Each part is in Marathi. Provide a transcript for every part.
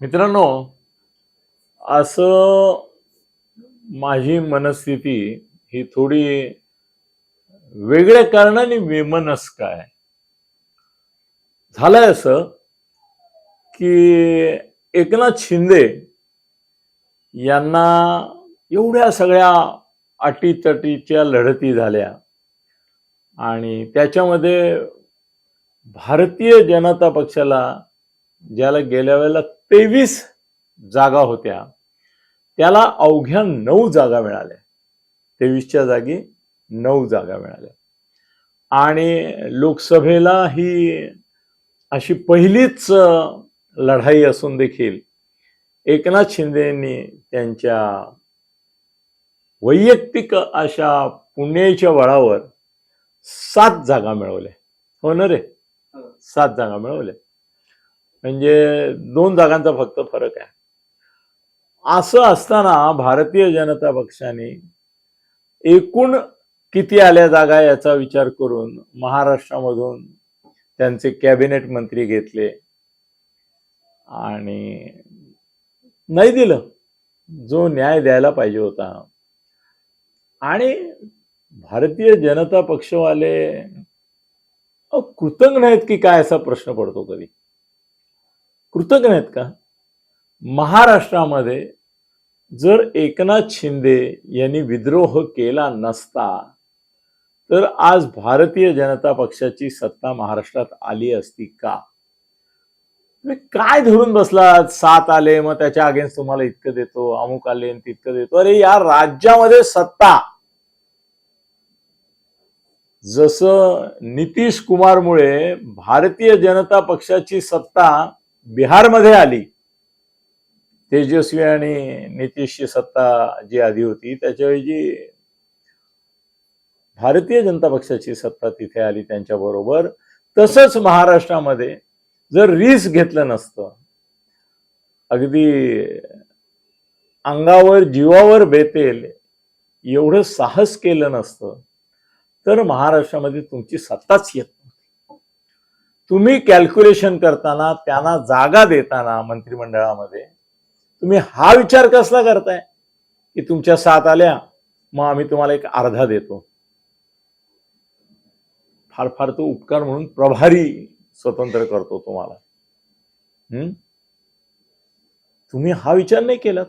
मित्रांनो असं माझी मनस्थिती ही थोडी वेगळ्या कारणाने विमनस काय झालंय असं की एकनाथ शिंदे यांना एवढ्या सगळ्या अटीतटीच्या लढती झाल्या आणि त्याच्यामध्ये भारतीय जनता पक्षाला ज्याला गेल्या वेळेला तेवीस जागा होत्या त्याला अवघ्या नऊ जागा मिळाल्या. तेवीसच्या जागी नऊ जागा मिळाल्या. आणि लोकसभेला ही अशी पहिलीच लढाई असून देखील एकनाथ शिंदेंनी त्यांच्या वैयक्तिक अशा पुण्याच्या बळावर सात जागा मिळवल्या. हो ना रे? सात जागा मिळवल्या. म्हणजे दोन जागांचा फक्त फरक आहे. असं असताना भारतीय जनता पक्षाने एकूण किती आल्या जागा याचा विचार करून महाराष्ट्रामधून त्यांचे कॅबिनेट मंत्री घेतले आणि नाही दिलं. जो न्याय द्यायला पाहिजे होता. आणि भारतीय जनता पक्षवाले कृतज्ञ नाहीत की काय असा प्रश्न पडतो कधी? कृतज्ञ आहेत का? महाराष्ट्रामध्ये जर एकनाथ शिंदे यांनी विद्रोह केला नसता तर आज भारतीय जनता पक्षाची सत्ता महाराष्ट्रात आली असती का? तुम्ही काय धरून बसलात? सात आले मग त्याच्या अगेन्स्ट तुम्हाला इतकं देतो अमुक आले तितकं देतो. अरे या राज्यामध्ये सत्ता. जसं नितीश कुमारमुळे भारतीय जनता पक्षाची सत्ता बिहारमध्ये आली. तेजस्वी आणि नितीशची सत्ता जी आधी होती त्याच्याऐवजी भारतीय जनता पक्षाची सत्ता तिथे आली त्यांच्या बरोबर तसंच महाराष्ट्रामध्ये जर रीस घेतलं नसतं अगदी अंगावर जीवावर बेतेल एवढं साहस केलं नसतं तर महाराष्ट्रामध्ये तुमची सत्ताच येत तुम्ही कॅल्क्युलेशन करताना त्यांना जागा देताना मंत्रिमंडळामध्ये तुम्ही हा विचार कसला करताय? की तुमच्या साथ आल्या मग आम्ही तुम्हाला एक अर्धा देतो. फार फार तो उपकार म्हणून प्रभारी स्वतंत्र करतो तुम्हाला. हम्म? तुम्ही हा विचार नाही केलात?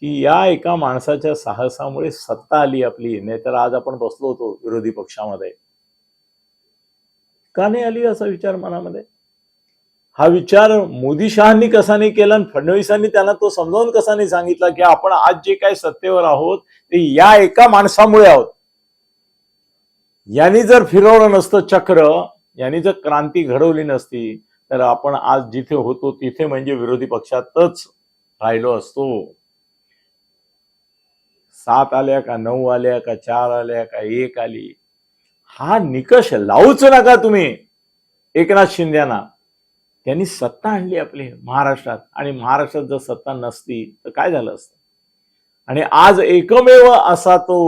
की या एका माणसाच्या साहसामुळे सत्ता आली आपली. नाहीतर आज आपण बसलो होतो विरोधी पक्षामध्ये. का नाही आली असा विचार मनामध्ये? हा विचार मोदी शहांनी कसा नाही केला आणि फडणवीसांनी त्यांना तो समजावून कसा नाही सांगितला की आपण आज जे काही सत्तेवर आहोत ते या एका माणसामुळे आहोत? यांनी जर फिरवलं नसतं चक्र यांनी जर क्रांती घडवली नसती तर आपण आज जिथे होतो तिथे म्हणजे विरोधी पक्षातच राहिलो असतो. सात आल्या का नऊ आल्या का चार आल्या का एक आली? हा निकष लावूच नका तुम्ही. एकनाथ शिंद्यांना त्यांनी सत्ता आणली आपली महाराष्ट्रात. आणि महाराष्ट्रात जर सत्ता नसती तर काय झालं असतं? आणि आज एकमेव असा तो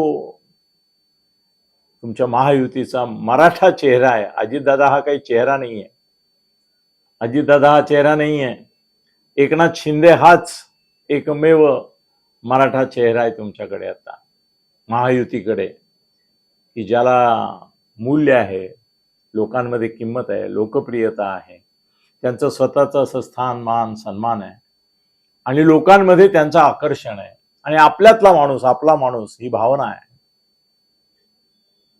तुमच्या महायुतीचा मराठा चेहरा आहे. अजितदादा हा काही चेहरा नाही आहे अजितदादा हा चेहरा नाही आहे एकनाथ शिंदे हाच एकमेव मराठा चेहरा आहे तुमच्याकडे आता. महायुतीकडे. की ज्याला मूल्य आहे लोकांमध्ये किंमत आहे लोकप्रियता आहे त्यांचं स्वतःचं असं स्थान मान सन्मान आहे. आणि लोकांमध्ये त्यांचं आकर्षण आहे. आणि आपल्यातला माणूस आपला माणूस ही भावना आहे.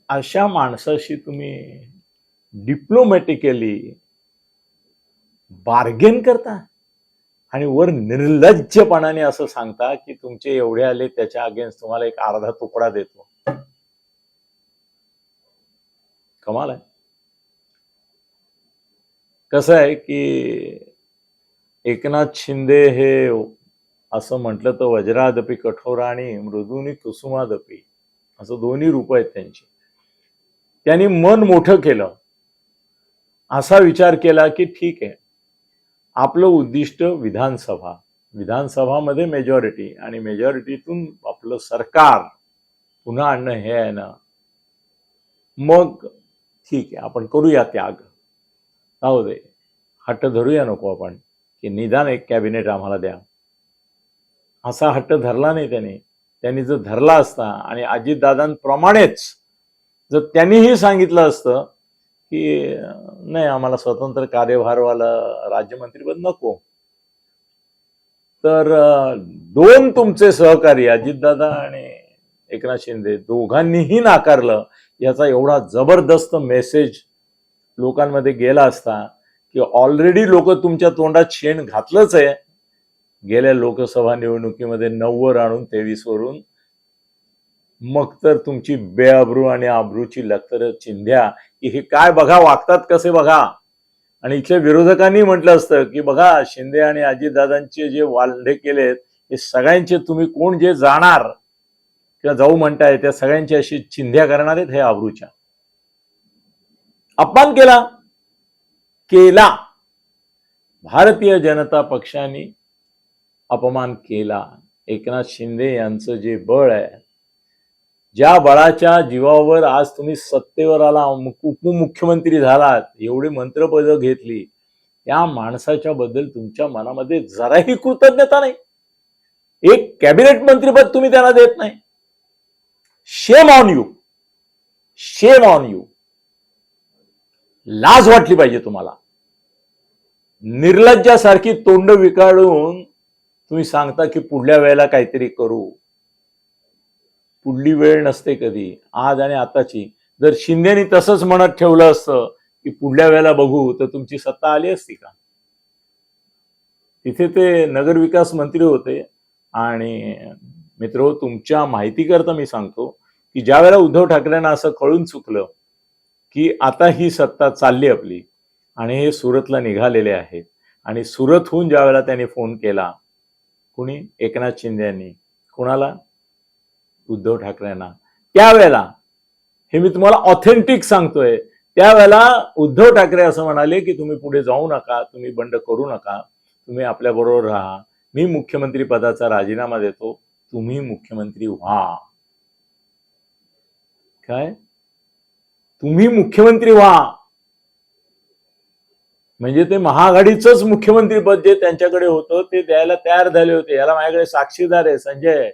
अशा माणसाशी तुम्ही डिप्लोमॅटिकली बार्गेन करता. आणि वर निर्लज्जपणाने असं सांगता की तुमचे एवढे आले त्याच्या अगेन्स्ट तुम्हाला एक अर्धा तुकडा देतो. कमाल आहे. कसं आहे की एकनाथ शिंदे हे असं म्हटलं तर वज्रादपी कठोर आणि मृदुनी कुसुमादपी असं दोन्ही रूप आहेत त्यांची. त्यांनी मन मोठं केलं. असा विचार केला की ठीक आहे. आपलं उद्दिष्ट विधानसभा विधानसभामध्ये मेजॉरिटी आणि मेजॉरिटीतून आपलं सरकार पुन्हा आणणं हे आहे ना. मग ठीक आहे आपण करूया त्याग. राहू दे. हट्ट धरूया नको आपण की निदान एक कॅबिनेट आम्हाला द्या. असा हट्ट धरला नाही त्याने. त्यांनी जर धरला असता आणि अजितदादांप्रमाणेच जर त्यांनीही सांगितलं असतं की नाही आम्हाला स्वतंत्र कार्यभारवाला राज्यमंत्रीपद नको. तर दोन तुमचे सहकारी अजितदादा आणि एकनाथ शिंदे दोघांनीही नाकारलं. याचा एवढा जबरदस्त मेसेज लोकांमध्ये गेला असता की ऑलरेडी लोक तुमच्या तोंडात शेण घातलंच आहे. गेल्या लोकसभा निवडणुकीमध्ये नव्वद आणून तेवीस वरून. मग तर तुमची बेअब्रू आणि आब्रूची लक्तर चिंध्या की हे काय बघा वागतात कसे बघा? आणि इथल्या विरोधकांनी म्हटलं असतं की बघा शिंदे आणि अजितदादांचे जे वाल्ढे केलेत हे सगळ्यांचे तुम्ही कोण जे जाणार? किंवा जाऊ म्हणताय त्या सगळ्यांची अशी चिंध्या करणार आहेत हे आवरूच्या अपमान केला. केला. भारतीय जनता पक्षाने अपमान केला. एकनाथ शिंदे यांचं जे बळ आहे ज्या बळाच्या जीवावर आज तुम्ही सत्तेवर आला उपमुख्यमंत्री झालात एवढी मंत्रपदं घेतली त्या माणसाच्या बद्दल तुमच्या मनामध्ये जराही कृतज्ञता नाही. एक कॅबिनेट मंत्रीपद तुम्ही त्यांना देत नाही. Shame on you shame on you लाज वाटली पाहिजे तुम्हाला. निर्लज्जासारखी तोंड विकाळून तुम्ही सांगता की पुढल्या वेळेला काहीतरी करू. पुढली वेळ नसते कधी. आज आणि आताची. जर शिंदेनी तसंच म्हणत ठेवलं असतं की पुढल्या वेळेला बघू तर तुमची सत्ता आली असती का? तिथे ते नगरविकास मंत्री होते आणि मित्र तुमच्या माहितीकरता मी सांगतो की ज्या वेळेला उद्धव ठाकरेंना असं कळून चुकलं की आता ही सत्ता चालली आपली आणि हे सुरतला निघालेले आहेत आणि सुरतहून ज्या वेळेला त्यांनी फोन केला कुणी? एकनाथ शिंदे यांनी. कुणाला? उद्धव ठाकरेंना. त्यावेळेला हे मी तुम्हाला ऑथेंटिक सांगतोय त्यावेळेला उद्धव ठाकरे असं म्हणाले की तुम्ही पुढे जाऊ नका तुम्ही बंड करू नका तुम्ही आपल्याबरोबर राहा. मी मुख्यमंत्री पदाचा राजीनामा देतो. तुम्ही मुख्यमंत्री व्हा. काय? तुम्ही मुख्यमंत्री व्हा. म्हणजे ते महाआघाडीचंच मुख्यमंत्रीपद जे त्यांच्याकडे होतं ते द्यायला तयार झाले होते. याला माझ्याकडे साक्षीदार आहे संजय.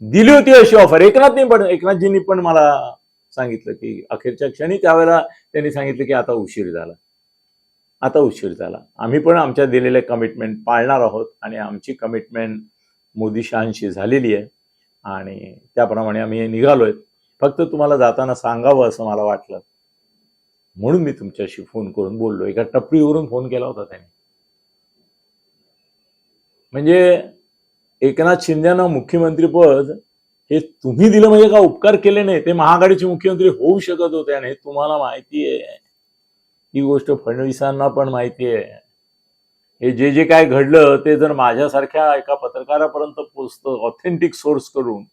दिली होती अशी ऑफर एकनाथनी पण एकनाथजींनी पण मला सांगितलं की अखेरच्या क्षणी त्यावेळेला त्यांनी सांगितलं की आता उशीर झाला. आता उशीर झाला. आम्ही पण आमच्या दिलेले कमिटमेंट पाळणार आहोत आणि आमची कमिटमेंट मोदी शहांशी झालेली आहे आणि त्याप्रमाणे आम्ही निघालोय. फक्त तुम्हाला जाताना सांगावं असं मला वाटलं. म्हणून मी तुमच्याशी फोन करून बोललो एका टपरीवरून फोन केला होता त्याने. म्हणजे एकनाथ शिंदेना मुख्यमंत्रीपद हे तुम्ही दिलं म्हणजे का उपकार केले नाही? ते महाआघाडीचे मुख्यमंत्री होऊ शकत होते आणि हे तुम्हाला माहिती आहे. ही गोष्ट फडणवीसांना पण माहिती आहे. हे जे जे काय घडलं ते जर माझ्यासारख्या एका पत्रकारापर्यंत पोचतं ऑथेंटिक सोर्स करून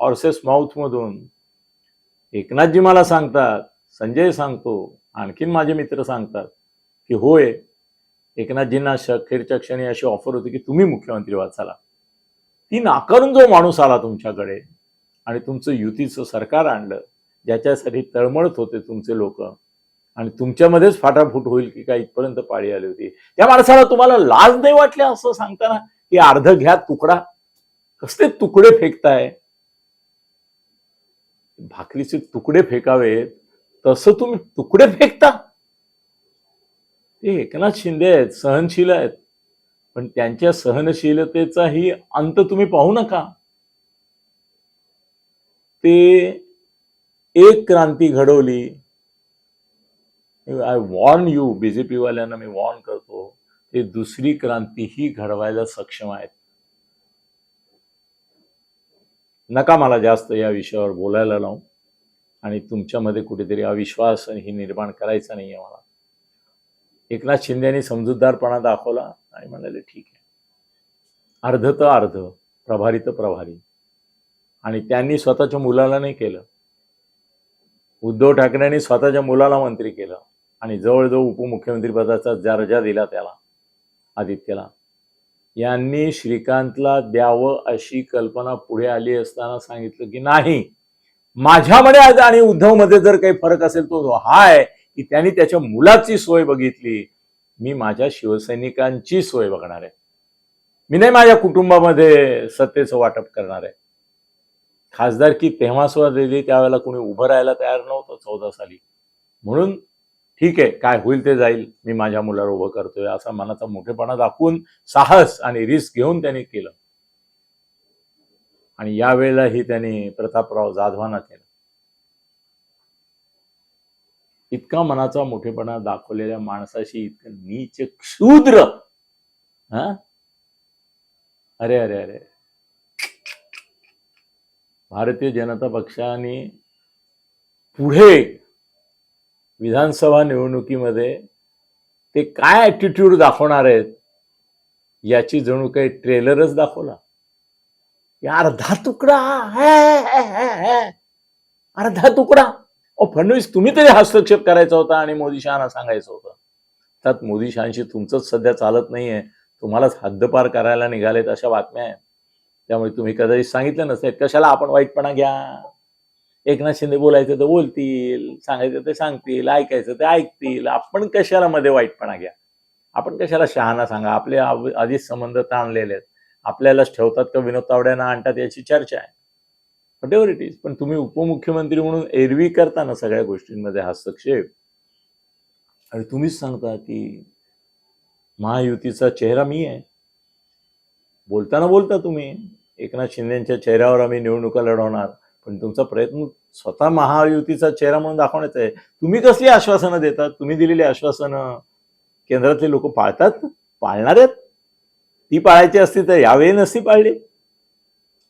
हॉर्सेस माउथ मधून एकनाथजी मला सांगतात संजय सांगतो आणखीन माझे मित्र सांगतात की होय एकनाथजींना अखेरच्या क्षणी अशी ऑफर होती की तुम्ही मुख्यमंत्री वाचाला. चला ती नाकारून जो माणूस आला तुमच्याकडे आणि तुमचं युतीचं सरकार आणलं ज्याच्यासाठी तळमळत होते तुमचे लोक आणि तुमच्यामध्येच फाटाफूट होईल की काय इथपर्यंत पाळी आली होती. त्या माणसाला तुम्हाला लाज नाही वाटल्या असं सांगताना की अर्ध घ्या तुकडा? कसले तुकडे फेकताय? भाकरीचे तुकडे फेकावेत तसं तुम्ही तुकडे फेकता? ते एकनाथ शिंदे आहेत सहनशील आहेत. पण त्यांच्या सहनशीलतेचाही अंत तुम्ही पाहू नका. ते एक क्रांती घडवली आय वॉर्न यू बीजेपी वाल्यांना मी वॉर्न करतो ते दुसरी क्रांतीही घडवायला सक्षम आहेत. नका मला जास्त या विषयावर बोलायला लावून आणि तुमच्यामध्ये कुठेतरी अविश्वास ही निर्माण करायचा नाहीये मला. एकनाथ शिंदेनी समजूतदारपणा दाखवला आणि म्हणाले ठीक आहे. अर्ध तर अर्ध प्रभारी तर प्रभारी. आणि त्यांनी स्वतःच्या मुलाला नाही केलं. उद्धव ठाकरेंनी स्वतःच्या मुलाला मंत्री केलं. आणि जवळजवळ उपमुख्यमंत्रीपदाचा दर्जा दिला त्याला आदित्यला. यांनी श्रीकांतला द्यावं अशी कल्पना पुढे आली असताना सांगितलं की नाही माझ्यामध्ये आज आणि उद्धवमध्ये जर काही फरक असेल तो हाय की त्यांनी त्याच्या मुलाची सोय बघितली मी माझ्या शिवसैनिकांची सोय बघणार आहे. मी नाही माझ्या कुटुंबामध्ये सत्तेचं वाटप करणार आहे. खासदारकी तेव्हा सुद्धा दिली त्यावेळेला कोणी उभं राहायला तयार नव्हतं चौदा साली. म्हणून ठीक आहे काय होईल ते जाईल. मी माझ्या मुलाला उभं करतोय असा मनाचा मोठेपणा दाखवून साहस आणि रिस्क घेऊन त्यांनी केलं. आणि यावेळेलाही त्यांनी प्रतापराव जाधवांना केलं. इतका मनाचा मोठेपणा दाखवलेल्या माणसाशी इतकं नीच क्षुद्र हा? अरे अरे अरे. भारतीय जनता पक्षाने पुढे विधानसभा निवडणुकीमध्ये ते काय ॲटिट्यूड दाखवणार आहेत याची जणू काही ट्रेलरच दाखवला. या अर्धा तुकडा अर्धा तुकडा. ओ फडणवीस तुम्ही तरी हस्तक्षेप करायचा होता आणि मोदी शहाना सांगायचं होतं. त्यात मोदी शहाशी तुमचंच सध्या चालत नाहीये. तुम्हालाच हद्दपार करायला निघालेत अशा बातम्या आहेत. त्यामुळे तुम्ही कदाचित सांगितलं नसतं कशाला आपण वाईटपणा घ्या? एकनाथ शिंदे बोलायचं तर बोलतील सांगायचं ते सांगतील ऐकायचं ते ऐकतील. आपण कशाला मध्ये वाईटपणा घ्या? आपण कशाला शहाणा सांगा? आपले आधीच संबंध ताणलेले आहेत. आपल्यालाच ठेवतात का विनोद तावड्यांना आणतात याची चर्चा आहे. वॉट एव्हर इट इज पण तुम्ही उपमुख्यमंत्री म्हणून एरवी करता ना सगळ्या गोष्टींमध्ये हस्तक्षेप आणि तुम्हीच सांगता की महायुतीचा चेहरा मी आहे. बोलताना बोलता तुम्ही. एकनाथ शिंदेच्या चेहऱ्यावर आम्ही निवडणुका लढवणार. पण तुमचा प्रयत्न स्वतः महायुतीचा चेहरा म्हणून दाखवण्याचा आहे. तुम्ही कसली आश्वासनं देतात? तुम्ही दिलेली आश्वासनं केंद्रातले लोक पाळतात? पाळणार आहेत? ती पाळायची असती तर यावेळी नसती पाळली.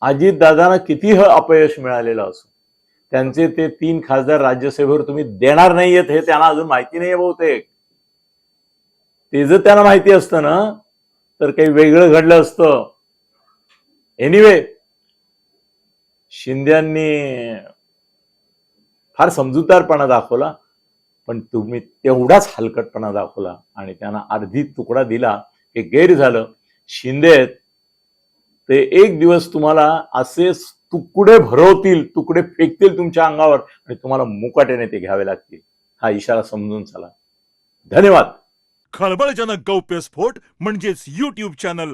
अजित दादांना किती अपयश मिळालेलं असो. त्यांचे ते तीन खासदार राज्यसभेवर तुम्ही देणार नाहीयेत हे त्यांना अजून माहिती नाहीये बहुतेक. ते जर त्यांना माहिती असतं ना तर काही वेगळं घडलं असतं. एनिवे शिंद्यांनी फार समजूतदारपणा दाखवला पण तुम्ही तेवढाच हलकटपणा दाखवला आणि त्यांना अर्धी तुकडा दिला हे गैर झालं. शिंदे ते एक दिवस तुम्हाला असे तुकडे भरवतील तुकडे फेकतील तुमच्या अंगावर आणि तुम्हाला मुकाट्याने ते घ्यावे लागतील. हा इशारा समजून चला. धन्यवाद. खळबळजनक गौप्यस्फोट म्हणजेच युट्यूब चॅनल